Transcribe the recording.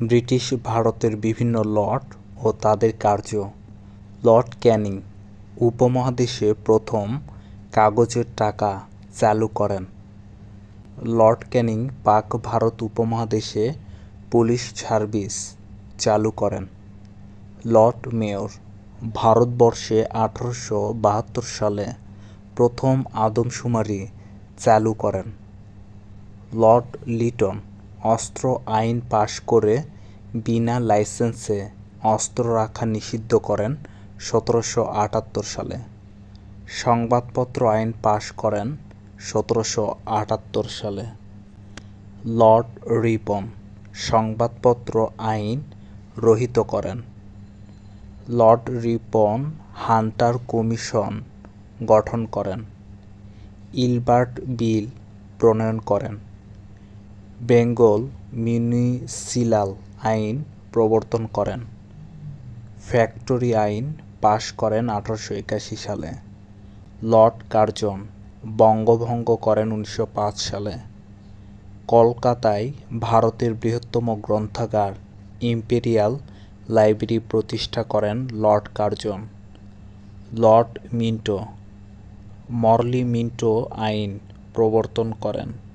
British ভারতের বিভিন্ন Lord ও তাদের কার্য। লর্ড ক্যানিং উপমহাদেশে প্রথম কাগজের টাকা চালু করেন। লর্ড ক্যানিং পাক ভারত উপমহাদেশে পুলিশ সার্ভিস চালু করেন। লর্ড মেয়র ভারতবর্ষে আঠারোশো বাহাত্তর সালে প্রথম আদমশুমারি চালু করেন। লর্ড লিটন অস্ত্র আইন পাশ করে বিনা লাইসেন্সে অস্ত্র রাখা নিষিদ্ধ করেন সতেরোশো আটাত্তর সালে। সংবাদপত্র আইন পাশ করেন সতেরোশো আটাত্তর সালে। লর্ড রিপন সংবাদপত্র আইন রহিত করেন। লর্ড রিপন হান্টার কমিশন গঠন করেন। ইলবার্ট বিল প্রণয়ন করেন। বেঙ্গল মিউনিসিপ্যাল আইন প্রবর্তন করেন। ফ্যাক্টরি আইন পাশ করেন আঠারোশো একাশি সালে। লর্ড কার্জন বঙ্গভঙ্গ করেন উনিশশো পাঁচ সালে। কলকাতায় ভারতের বৃহত্তম গ্রন্থাগার ইম্পেরিয়াল লাইব্রেরি প্রতিষ্ঠা করেন Lord Curzon. Lord Minto, Morley Minto আইন প্রবর্তন করেন।